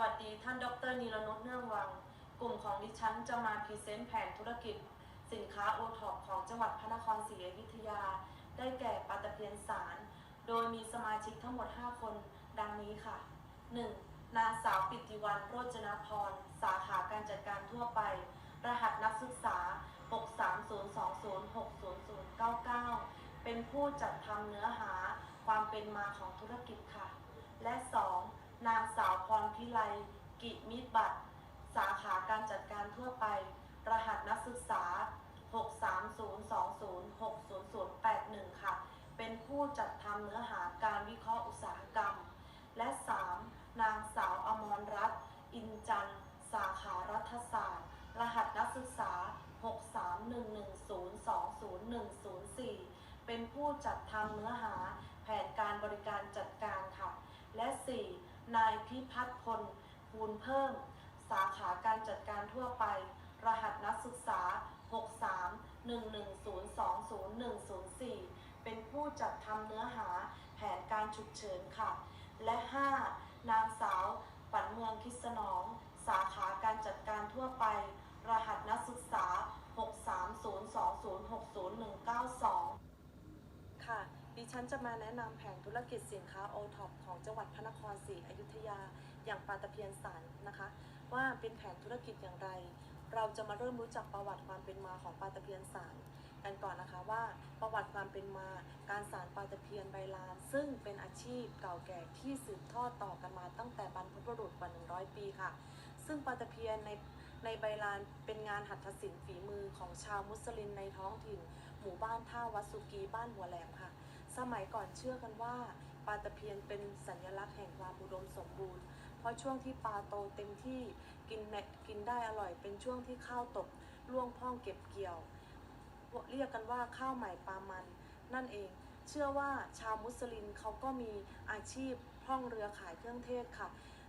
วัสดีท่านดรนีรนุชเนื่องวัง กลุ่มของดิฉันจะมาพรีเซนต์แผนธุรกิจ สินค้าโอท็อปของจังหวัดพระนครศรีอยุธยา ได้แก่ปลาตะเพียนสาร โดยมีสมาชิกทั้งหมด 5 คนดังนี้ค่ะ 1. นางสาวปิติวันโรจนพร สาขาการจัดการทั่วไป รหัสนักศึกษา 630206099 เป็นผู้จัดทำเนื้อหาความเป็นมาของธุรกิจค่ะ และ 2. นางสาวพรพิไลกิมิตรบัตร สาขาการจัดการทั่วไป รหัสนักศึกษา 630206081 ค่ะ เป็นผู้จัดทำเนื้อหาการวิเคราะห์อุตสาหกรรม และ 3. นางสาวอมรรัตน์อินจันทร์สาขารัฐศาสตร์ รหัสนักศึกษา 63110201004เป็นผู้จัดทำเนื้อหาแผนการบริการจัดการค่ะ และ 4. นายพิพัฒน์พลภูลเพิ่ม สาขาการจัดการทั่วไป รหัสนักศึกษา 63110201004 เป็นผู้จัดทำเนื้อหาแผนการฉุกเฉินค่ะ และ 5. นางสาวปันเมืองคิสนอง สาขาการจัดการทั่วไป รหัสนักศึกษา 63020609192 ค่ะ ดิ ฉันจะมาแนะนำแผนธุรกิจสินค้าโอท็อปของจังหวัดพระนครศรีอยุธยา อย่างปาตะเพียนสารนะคะ ว่าเป็นแผนธุรกิจอย่างไร เราจะมาเริ่มรู้จักประวัติความเป็นมาของปาตะเพียนสารกันก่อนนะคะว่าประวัติความเป็นมาการสารปาตะเพียนใบลาน ซึ่งเป็นอาชีพเก่าแก่ที่สืบทอดต่อกันมาตั้งแต่บรรพบุรุษกว่า 100 ปีค่ะ ซึ่งปาตะเพียนในในใบลานเป็นงานหัตถศิลป์ฝีมือของชาวมุสลิมในท้องถิ่น หมู่บ้านท่าวัดสุกีบ้านหัวแหลมค่ะ สมัยก่อนเชื่อกันว่าปลาตะเพียนเป็นสัญลักษณ์แห่งความอุดมสมบูรณ์ เพราะช่วงที่ปลาโตเต็มที่กินเน็ตกินได้อร่อย เป็นช่วงที่ข้าวตกล่วงพ่องเก็บเกี่ยว เรียกกันว่าข้าวใหม่ปลามัน นั่นเอง เชื่อว่าชาวมุสลิมเขาก็มีอาชีพพ่องเรือขายเครื่องเทศค่ะ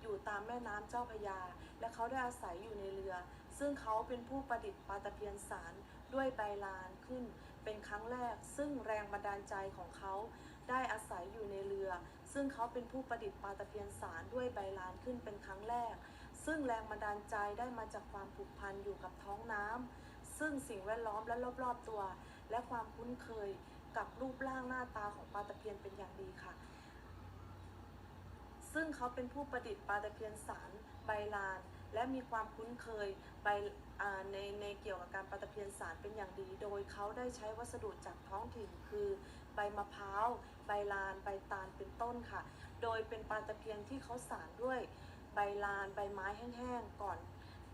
อยู่ตามแม่น้ำเจ้าพยา และเขาได้อาศัยอยู่ในเรือ ซึ่งเขาเป็นผู้ประดิษฐ์ปลาตะเพียนสารด้วยใบลานขึ้น เป็นครั้งแรก ซึ่งแรงบันดาลใจของเขาได้อาศัยอยู่ในเรือ ซึ่งเขาเป็นผู้ประดิษฐ์ปลาตะเพียนสารด้วยใบลานขึ้นเป็นครั้งแรก ซึ่งแรงบันดาลใจได้มาจากความผูกพันอยู่กับท้องน้ำซึ่งสิ่งแวดล้อมและรอบๆตัว และความคุ้นเคยกับรูปร่างหน้าตาของปลาตะเพียนเป็นอย่างดีค่ะ ซึ่งเขาเป็นผู้ประดิษฐ์ปลาตะเพียนสารใบลาน และมีความคุ้นเคยใบอ่าในในเกี่ยวกับการปลาตะเพียนสารเป็นอย่างดี โดยเขาได้ใช้วัสดุจากท้องถิ่นคือใบมะพร้าว ใบลาน ใบตาลเป็นต้นค่ะ โดยเป็นปลาตะเพียนที่เขาสารด้วยใบลาน ใบไม้แห้งๆ ก่อน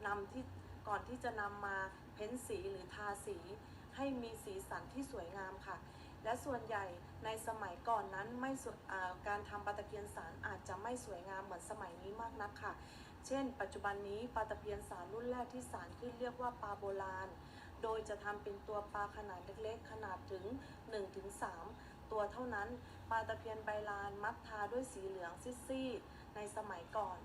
นำที่ก่อนที่จะนำมาเพ้นสีหรือทาสี ให้มีสีสันที่สวยงามค่ะ และส่วนใหญ่ในสมัยก่อนนั้นไม่การทำปลาตะเพียนสารอาจจะไม่สวยงามเหมือนสมัยนี้มากนักค่ะ เช่น ปัจจุบันนี้ปลาตะเพียนสารรุ่นแรกที่สารขึ้นเรียกว่าปลาโบราณ โดยจะทำเป็นตัวปลาขนาดเล็กๆ ขนาดถึง 1-3 ตัวเท่านั้น ปลาตะเพียนใบลานมักทาด้วยสีเหลืองซีดๆในสมัยก่อน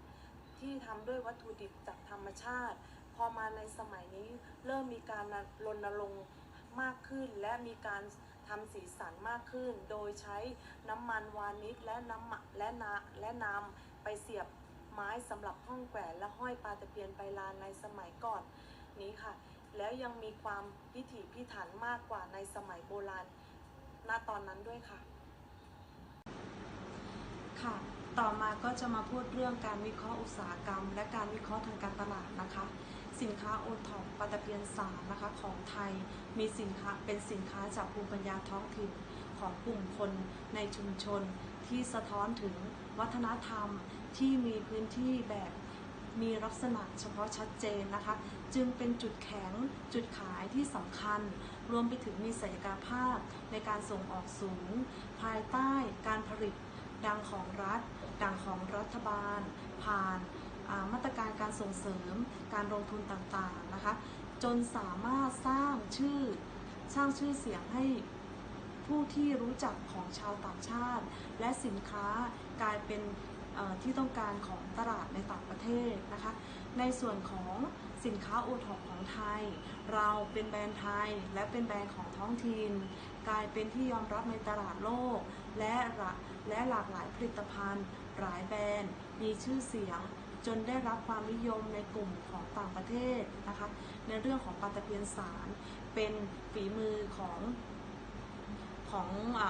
ที่ทำด้วยวัตถุดิบจากธรรมชาติ พอมาในสมัยนี้เริ่มมีการรณรงค์มากขึ้นและมีการทำสีสันมากขึ้น โดยใช้น้ำมันวานิชและน้ำและนาและนำไปเสียบ ไม้สำหรับห้องแขวนและห้อยปลาตะเพียนใบลานในสมัยก่อนนี้ค่ะ แล้วยังมีความพิถีพิถันมากกว่าในสมัยโบราณณตอนนั้นด้วยค่ะ ค่ะ ต่อมาก็จะมาพูดเรื่องการวิเคราะห์อุตสาหกรรม และการวิเคราะห์ทางการตลาดนะคะ สินค้าโอท็อปปาตะเพียนสารนะคะของไทยมีสินค้าเป็นสินค้าจากภูมิปัญญาท้องถิ่นของกลุ่มคนในชุมชนที่สะท้อนถึงวัฒนธรรมที่มีพื้นที่แบบมีลักษณะเฉพาะชัดเจนนะคะ จึงเป็นจุดแข็งจุดขายที่สำคัญ รวมไปถึงมีศักยภาพในการส่งออกสูง ภายใต้การผลิตดังของรัฐ ดังของรัฐบาล ผ่านมาตรการการส่งเสริมการลงทุนต่างๆนะคะ จนสามารถสร้างชื่อสร้างชื่อเสียงให้ผู้ที่รู้จักของชาวต่างชาติ และสินค้ากลายเป็น ที่ต้องการของตลาดในต่างประเทศนะคะ ในส่วนของสินค้าโอท็อปของไทย เราเป็นแบรนด์ไทยและเป็นแบรนด์ของท้องถิ่นกลายเป็นที่ยอมรับในตลาดโลก และและหลากหลายผลิตภัณฑ์ หลายแบรนด์ มีชื่อเสียงจนได้รับความนิยมในกลุ่มของต่างประเทศนะคะ ในเรื่องของปลาตะเพียนสาร เป็นฝีมือของ ของอ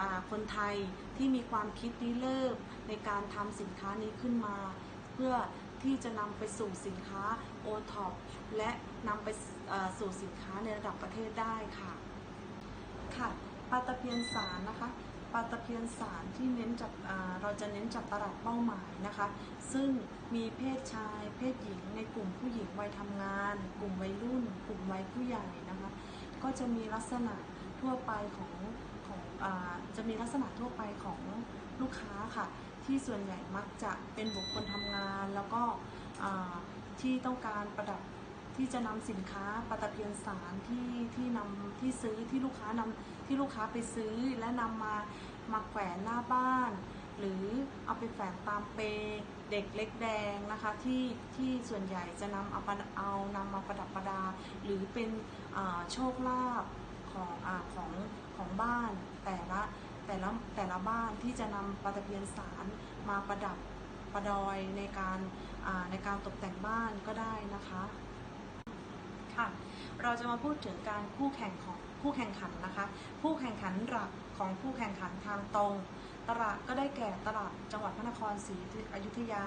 อคนไทยที่มีความคิดริเริ่มในการทำสินค้านี้ขึ้นมา เพื่อที่จะนำไปสู่สินค้าโอท็อปและนำไปสู่สินค้าในระดับประเทศได้ค่ะค่ะปลาตะเพียนสารนะคะปลาตะเพียนสารที่เน้นจับอ่าเราจะเน้นจับตลาดเป้าหมายนะคะ ซึ่งมีเพศชาย เพศหญิง ในกลุ่มผู้หญิงวัยทำงาน กลุ่มวัยรุ่น กลุ่มวัยผู้ใหญ่นะคะ ก็จะมีลักษณะ ทั่วไปของของอจะมีลักษณะทั่วไปของลูกค้าค่ะ ที่ส่วนใหญ่มักจะเป็นบุคคลทำงาน แล้วก็ที่ต้องการประดับที่จะนำสินค้าปลาตะเพียนสารที่ที่นำที่ซื้อที่ลูกค้านำที่ลูกค้าไปซื้อและนำมามาแขวนหน้าบ้าน หรือเอาไปแฝงตามเปเด็กเล็กแดงนะคะที่ที่ส่วนใหญ่จะนำเอาเอานำมาประดับประดา หรือเป็นโชคลาภ ของอาของของบ้านแต่ละแต่ละแต่ละบ้านที่จะนำปลาตะเพียนสารมาประดับประดอยในการในการตกแต่งบ้านก็ได้นะคะค่ะเราจะมาพูดถึงการคู่แข่งของคู่แข่งขันนะคะผู้แข่งขันหลักของผู้แข่งขันทางตรง ตลาดก็ได้แก่ตลาดจังหวัดพระนครศรีอยุธยา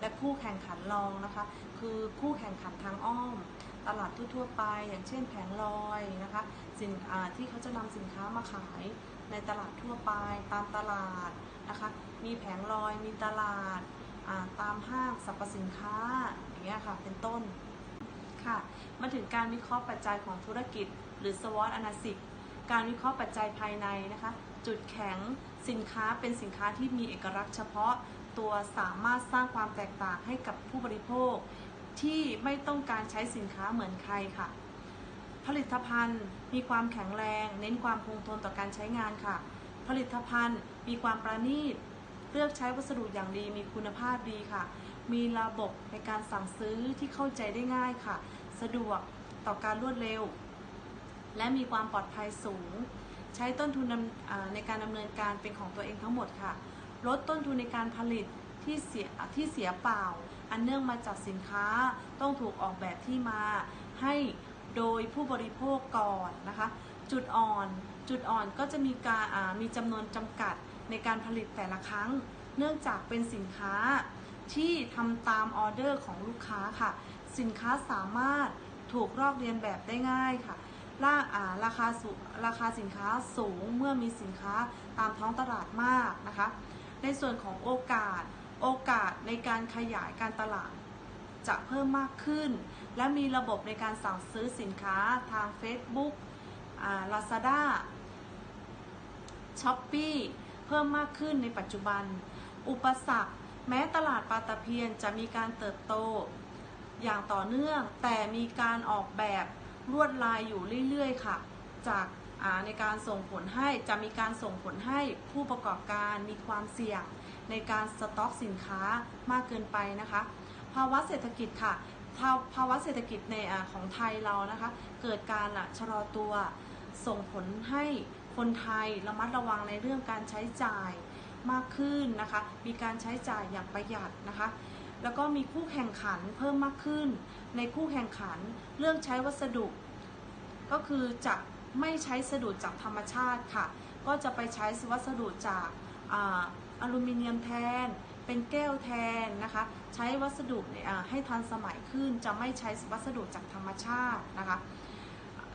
และคู่แข่งขันรองนะคะ คือคู่แข่งขันทางอ้อม ตลาดทั่วๆไป อย่างเช่นแผงลอยนะคะสินที่เขาจะนำสินค้ามาขายในตลาดทั่วไป ตามตลาดนะคะมีแผงลอยมีตลาดตามห้างสรรพสินค้าอย่างเงี้ยค่ะเป็นต้นค่ะมาถึงการวิเคราะห์ปัจจัยของธุรกิจ หรือ SWOT analysis การวิเคราะห์ปัจจัยภายในนะคะ จุดแข็งสินค้าเป็นสินค้าที่มีเอกลักษณ์เฉพาะตัวสามารถสร้างความแตกต่างให้กับผู้บริโภค ที่ไม่ต้องการใช้สินค้าเหมือนใครค่ะ ผลิตภัณฑ์มีความแข็งแรง เน้นความคงทนต่อการใช้งานค่ะ ผลิตภัณฑ์มีความประณีต เลือกใช้วัสดุอย่างดีมีคุณภาพดีค่ะ มีระบบในการสั่งซื้อที่เข้าใจได้ง่ายค่ะ สะดวกต่อการรวดเร็ว และมีความปลอดภัยสูง ใช้ต้นทุนในการดำเนินการเป็นของตัวเองทั้งหมดค่ะ ลดต้นทุนในการผลิตที่เสียที่เสียเปล่า อันเนื่องมาจากสินค้าต้องถูกออกแบบที่มาให้โดยผู้บริโภคก่อนนะคะ จุดอ่อนจุดอ่อนก็จะมีการมีจำนวนจำกัดในการผลิตแต่ละครั้ง เนื่องจากเป็นสินค้าที่ทำตามออเดอร์ของลูกค้าค่ะ สินค้าสามารถถูกลอกเลียนแบบได้ง่ายค่ะราาราคาสูราคาสินค้าสูงเมื่อมีสินค้าตามท้องตลาดมากนะคะ ในส่วนของโอกาส โอกาสในการขยายการตลาดจะเพิ่มมากขึ้น และมีระบบในการสั่งซื้อสินค้าทาง Facebook อ่า Lazada s h o p e e เพิ่มมากขึ้นในปัจจุบัน อุปสรรคแม้ตลาดปลาตะเพียนจะมีการเติบโต อย่างต่อเนื่องแต่มีการออกแบบลวดลายอยู่เรื่อยๆ ค่ะ จากในการส่งผลให้จะมีการส่งผลให้ผู้ประกอบการมีความเสี่ยง ในการสต็อกสินค้ามากเกินไปนะคะ ภาวะเศรษฐกิจค่ะภาวะเศรษฐกิจในอของไทยเรานะคะ เกิดการะชะลอตัวส่งผลให้คนไทยระมัดระวังในเรื่องการใช้จ่ายมากขึ้นนะคะ มีการใช้จ่ายอย่างประหยัดนะคะ แล้วก็มีคู่แข่งขันเพิ่มมากขึ้น ในคู่แข่งขันเรื่องใช้วัสดุ ก็คือจะไม่ใช้วัสดุจากธรรมชาติค่ะ ก็จะไปใช้วัสดุจาก อลูมิเนียมแทน เป็นแก้วแทนนะคะ ใช้วัสดุเนี่ยให้ทันสมัยขึ้นจะไม่ใช้วัสดุจากธรรมชาตินะคะ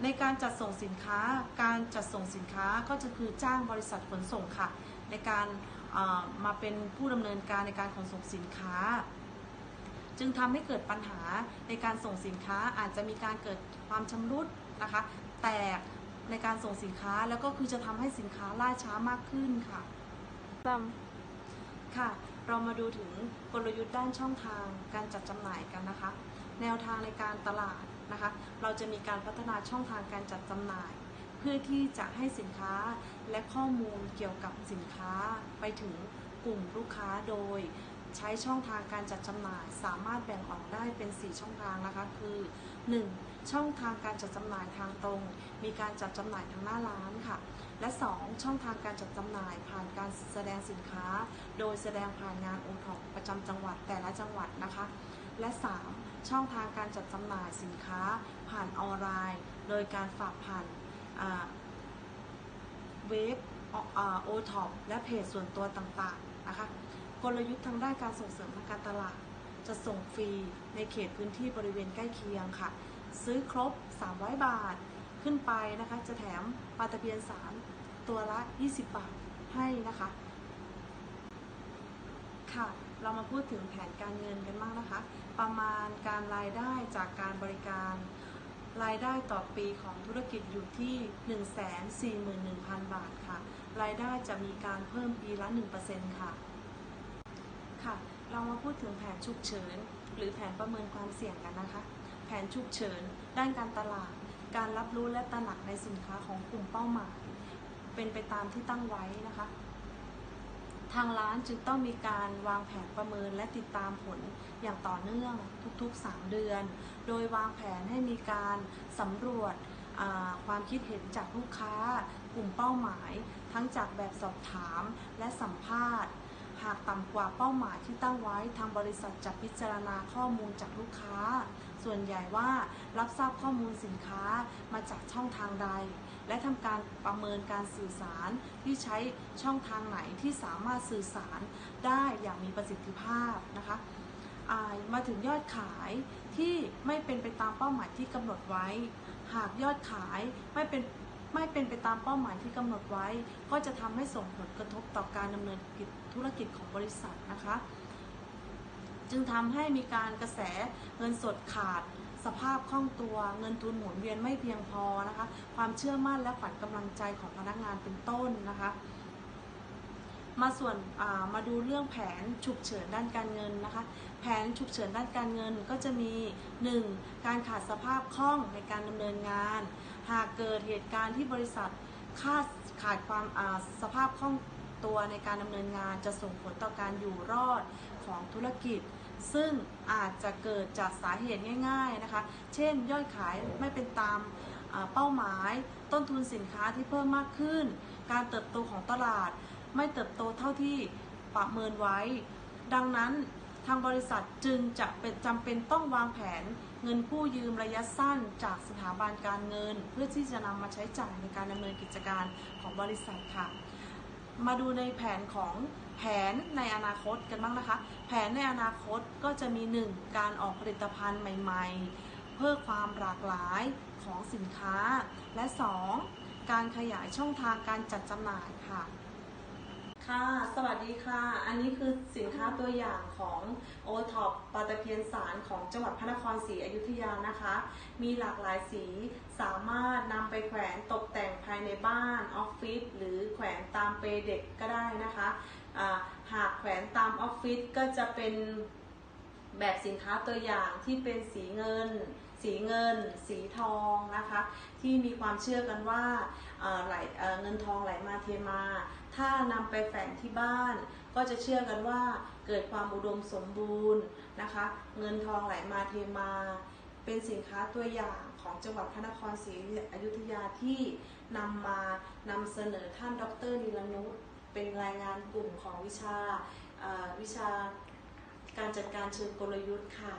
ในการจัดส่งสินค้า การจัดส่งสินค้าก็จะคือจ้างบริษัทขนส่งค่ะ ในการมาเป็นผู้ดำเนินการในการขนส่งสินค้า จึงทำให้เกิดปัญหาในการส่งสินค้าอาจจะมีการเกิดความชำรุดนะคะ แตกในการส่งสินค้าแล้วก็คือจะทำให้สินค้าล่าช้ามากขึ้นค่ะ ค่ะ เรามาดูถึงกลยุทธ์ด้านช่องทางการจัดจำหน่ายกันนะคะ แนวทางในการตลาดนะคะ เราจะมีการพัฒนาช่องทางการจัดจำหน่าย เพื่อที่จะให้สินค้าและข้อมูลเกี่ยวกับสินค้าไปถึงกลุ่มลูกค้าโดยใช้ช่องทางการจัดจำหน่าย สามารถแบ่งออกได้เป็น 4 ช่องทางนะคะ คือ 1. ช่องทางการจัดจำหน่ายทางตรง มีการจัดจำหน่ายทางหน้าร้านค่ะ และ 2. ช่องทางการจัดจำหน่ายผ่านการแสดงสินค้า โดยแสดงผ่านงานโอท็อปประจำจังหวัดแต่ละจังหวัดนะคะ และ 3. ช่องทางการจัดจำหน่ายสินค้า ผ่านออนไลน์ โดยการฝากผ่านเว็บโอท็อปและเพจส่วนตัวต่างๆนะคะกลยุทธ์ทางด้านการส่งเสริมทางการตลาด จะส่งฟรีในเขตพื้นที่บริเวณใกล้เคียงค่ะ ซื้อครบ 300 บาทขึ้นไปนะคะ จะแถมปลาตะเพียนสารตัวละ 20 บาทให้นะคะ ค่ะ เรามาพูดถึงแผนการเงินกันบ้างนะคะ ประมาณการรายได้จากการบริการรายได้ต่อปีของธุรกิจอยู่ที่ 141,000 บาทค่ะ รายได้จะมีการเพิ่มปีละ 1%ค่ะ ค่ะ เรามาพูดถึงแผนฉุกเฉิน หรือแผนประเมินความเสี่ยงกันนะคะ แผนฉุกเฉิน ด้านการตลาด การรับรู้และตระหนักในสินค้าของกลุ่มเป้าหมาย เป็นไปตามที่ตั้งไว้นะคะ ทางร้านจึงต้องมีการวางแผนประเมินและติดตามผลอย่างต่อเนื่องทุกๆ 3 เดือน โดยวางแผนให้มีการสำรวจความคิดเห็นจากลูกค้ากลุ่มเป้าหมาย ทั้งจากแบบสอบถามและสัมภาษณ์ หากต่ำกว่าเป้าหมายที่ตั้งไว้ ทางบริษัทจะพิจารณาข้อมูลจากลูกค้า ส่วนใหญ่ว่ารับทราบข้อมูลสินค้ามาจากช่องทางใด และทำการประเมินการสื่อสารที่ใช้ช่องทางไหนที่สามารถสื่อสารได้อย่างมีประสิทธิภาพนะคะมาถึงยอดขายที่ไม่เป็นไปตามเป้าหมายที่กำหนดไว้ หากยอดขายไม่เป็น ไม่เป็นไปตามเป้าหมายที่กำหนดไว้ ก็จะทำให้ส่งผลกระทบต่อการดำเนินกิจธุรกิจของบริษัทนะคะ จึงทำให้มีการกระแสเงินสดขาด สภาพคล่องตัว เงินทุนหมุนเวียนไม่เพียงพอนะคะ ความเชื่อมั่นและขวัญกำลังใจของพนักงานเป็นต้นนะคะมาส่วนมาดูเรื่องแผนฉุกเฉินด้านการเงินนะคะ แผนฉุกเฉินด้านการเงินก็จะมี 1. การขาดสภาพคล่องในการดำเนินงาน หากเกิดเหตุการณ์ที่บริษัทขาดขาดความาสภาพคล่องตัวในการดำเนินงานจะส่งผลต่อการอยู่รอดของธุรกิจ ซึ่งอาจจะเกิดจากสาเหตุง่ายๆนะคะ เช่นยอดขายไม่เป็นตามาเป้าหมาย ต้นทุนสินค้าที่เพิ่มมากขึ้น การเติบโตของตลาด ไม่เติบโตเท่าที่ประเมินไว้ ดังนั้นทางบริษัทจึงจะเป็นจำเป็นต้องวางแผน เงินกู้ยืมระยะสั้นจากสถาบันการเงิน เพื่อที่จะนำมาใช้จ่ายในการดำเนินกิจการของบริษัทค่ะ มาดูในแผนของแผนในอนาคตกันบ้างนะคะ แผนในอนาคตก็จะมี 1. การออกผลิตภัณฑ์ใหม่ ๆ เพื่อความหลากหลายของสินค้า และ 2. การขยายช่องทางการจัดจำหน่ายค่ะ ค่ะ สวัสดีค่ะ อันนี้คือสินค้าตัวอย่างของ o t o p ปลาตะเพียนสารของจังหวัดพระนครศรีอยุธยานะคะ มีหลากหลายสีสามารถนำไปแขวนตกแต่งภายในบ้านออฟฟิศหรือแขวนตามเปเด็กก็ได้นะคะอ่าหากแขวนตามออฟฟิศก็จะเป็นแบบสินค้าตัวอย่างที่เป็นสีเงิน สีเงิน สีทองนะคะ ที่มีความเชื่อกันว่าไหลเอ่อเงินทองไหลมาเทมา ถ้านำไปแฝงที่บ้าน ก็จะเชื่อกันว่าเกิดความอุดมสมบูรณ์นะคะ เงินทองไหลมาเทมา เป็นสินค้าตัวอย่างของจังหวัดพระนครศรีอยุธยาที่นำมานำเสนอท่านดรนิรนุชเป็นรายงานกลุ่มของวิชาวิชาการจัดการเชิงกลยุทธ์ค่ะ